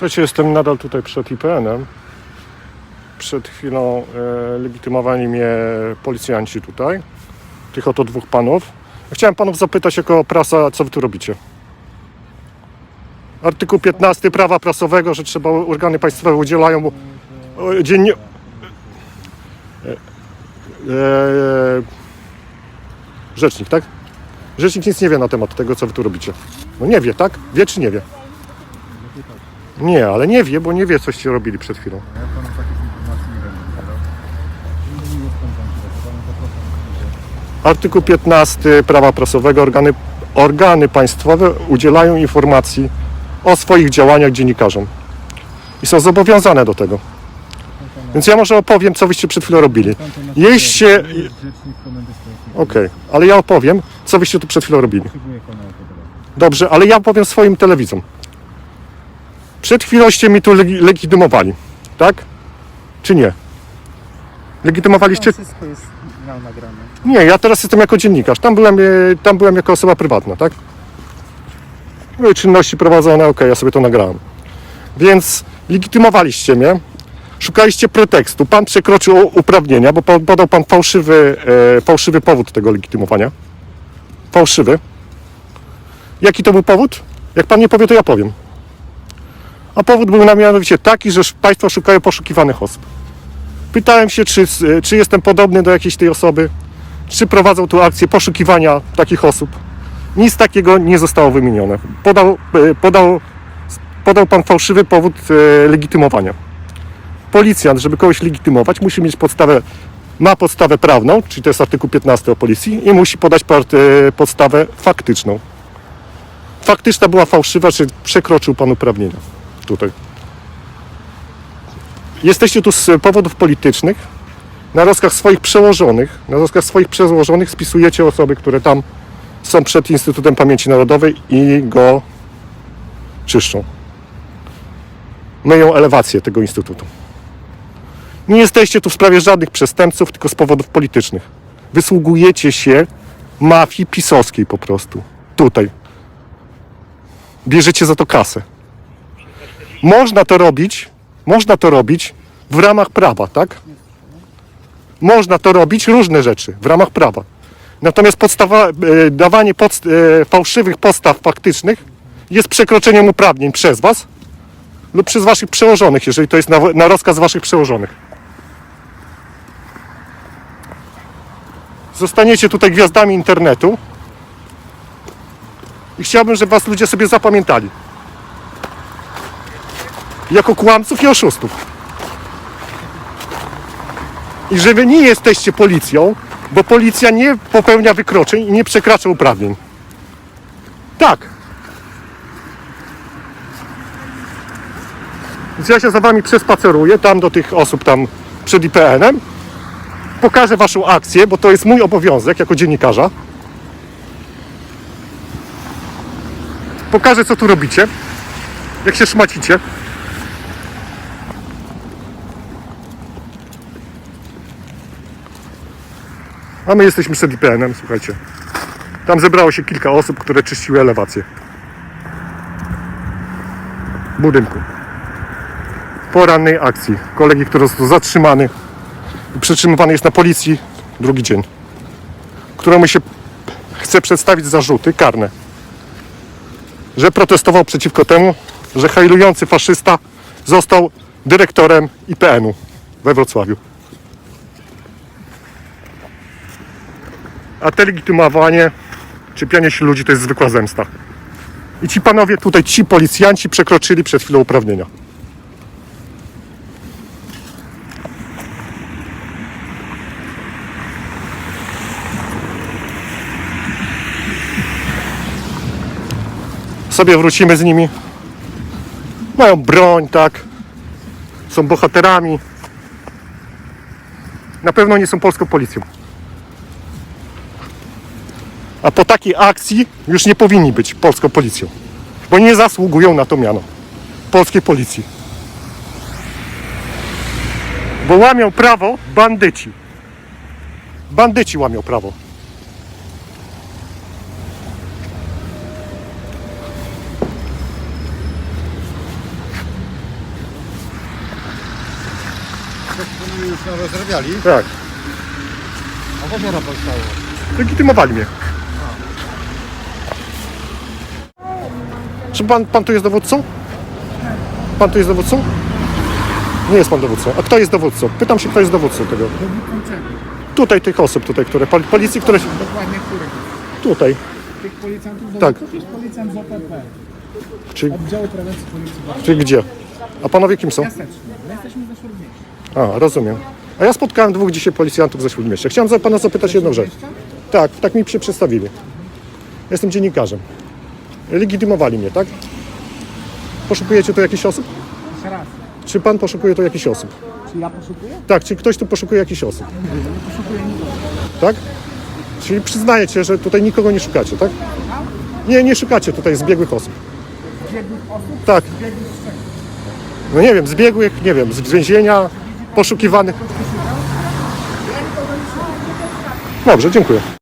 Słuchajcie, jestem nadal tutaj przed IPN-em. Przed chwilą e, legitymowali mnie policjanci tutaj. Tych oto dwóch panów. Chciałem panów zapytać jako prasa, co wy tu robicie? Artykuł 15 prawa prasowego, że trzeba organy państwowe udzielają e, dziennie... E, e, rzecznik, tak? Rzecznik nic nie wie na temat tego, co wy tu robicie. No nie wie, tak? Wie czy nie wie? Nie, ale nie wie, bo nie wie, coście robili przed chwilą. Ja panu takich informacji nie będę zapraszam Artykuł 15 prawa prasowego. Organy, organy państwowe udzielają informacji o swoich działaniach dziennikarzom. I są zobowiązane do tego. Więc ja może opowiem, co wyście przed chwilą robili. Jeśli... Rzecznik komendy społecznej. Okej, ale ja opowiem, co wyście tu przed chwilą robili. Potrzebuję pana autograf. Dobrze, ale ja powiem swoim telewizom. Przed chwiląście mi tu legi- legitymowali, tak? Czy nie? Legitymowaliście... Wszystko jest na nagrane. Nie, ja teraz jestem jako dziennikarz. Tam byłem, e, tam byłem jako osoba prywatna, tak? Były czynności prowadzone, okej, ja sobie to nagrałem. Więc legitymowaliście mnie, szukaliście pretekstu. Pan przekroczył uprawnienia, bo po- podał pan fałszywy, e, fałszywy powód tego legitymowania. Fałszywy. Jaki to był powód? Jak pan nie powie, to ja powiem. A powód był mianowicie taki, że państwo szukają poszukiwanych osób. Pytałem się, czy, czy jestem podobny do jakiejś tej osoby, czy prowadzą tu akcję poszukiwania takich osób. Nic takiego nie zostało wymienione. Podał, e, podał, podał pan fałszywy powód e, legitymowania. Policjant, żeby kogoś legitymować, musi mieć podstawę, ma podstawę prawną, czyli to jest artykuł 15 o policji, i musi podać e, podstawę faktyczną. Faktyczna była fałszywa, czy przekroczył pan uprawnienia tutaj. Jesteście tu z powodów politycznych, na rozkaz swoich przełożonych, na rozkaz swoich przełożonych spisujecie osoby, które tam są przed Instytutem Pamięci Narodowej i go czyszczą. Myją elewację tego instytutu. Nie jesteście tu w sprawie żadnych przestępców, tylko z powodów politycznych. Wysługujecie się mafii pisowskiej po prostu. Tutaj. Bierzecie za to kasę. Można to robić, można to robić w ramach prawa, tak? Można to robić różne rzeczy w ramach prawa. Natomiast podstawa, e, dawanie podst- e, fałszywych podstaw faktycznych jest przekroczeniem uprawnień przez Was lub przez Waszych przełożonych, jeżeli to jest na, na rozkaz Waszych przełożonych. Zostaniecie tutaj gwiazdami internetu i chciałbym, żeby Was ludzie sobie zapamiętali. Jako kłamców i oszustów. I że wy nie jesteście policją, bo policja nie popełnia wykroczeń i nie przekracza uprawnień. Tak. Więc ja się za wami przespaceruję, tam do tych osób tam przed IPN-em. Pokażę waszą akcję, bo to jest mój obowiązek jako dziennikarza. Pokażę, co tu robicie. Jak się szmacicie. A my jesteśmy przed IPN-em, słuchajcie. Tam zebrało się kilka osób, które czyściły elewację. Budynku. Po rannej akcji. Kolegi, który został zatrzymany i przetrzymywany jest na policji drugi dzień. Któremu się chce przedstawić zarzuty karne. Że protestował przeciwko temu, że hajlujący faszysta został dyrektorem IPN-u we Wrocławiu. A te legitymowanie, czepianie się ludzi to jest zwykła zemsta. I ci panowie tutaj, ci policjanci przekroczyli przed chwilą uprawnienia. Sobie wrócimy z nimi. Mają broń, tak. Są bohaterami. Na pewno nie są polską policją a po takiej akcji już nie powinni być polską policją, bo nie zasługują na to miano polskiej policji. Bo łamią prawo bandyci. Bandyci łamią prawo. Już rozrabiali? Tak. A pomiara powstało. Legitymowali mnie. Czy pan, pan tu jest dowódcą? Pan tu jest dowódcą? Nie jest pan dowódcą. A kto jest dowódcą? Pytam się, kto jest dowódcą tego. Dowódcą czego? Tutaj tych osób, tutaj, które, pol- policji, które... Dokładnie? Tutaj. Tych policjantów Tak. dowódców jest policjant z OPP. Czy, Oddziału Prewencji Policji Warszawy. czy gdzie? A panowie kim są? Miasteczny. My jesteśmy ze Śródmieścia. A, rozumiem. A ja spotkałem dwóch dzisiaj policjantów ze Śródmieścia. Chciałem za pana zapytać jedną rzecz. Tak, tak mi się przedstawili. Jestem dziennikarzem. Legitymowali mnie, tak? Poszukujecie tu jakichś osób? Jeszcze raz. Czy pan poszukuje tu jakichś osób? Czy ja poszukuję? Tak, czy ktoś tu poszukuje jakichś osób? Nie poszukuję nikogo. Tak? Czyli przyznajecie, że tutaj nikogo nie szukacie, tak? Nie, nie szukacie tutaj zbiegłych osób. Biegłych osób? Tak. Biegłych z czego? No nie wiem, zbiegłych, nie wiem, z więzienia, poszukiwanych. Dobrze, dziękuję.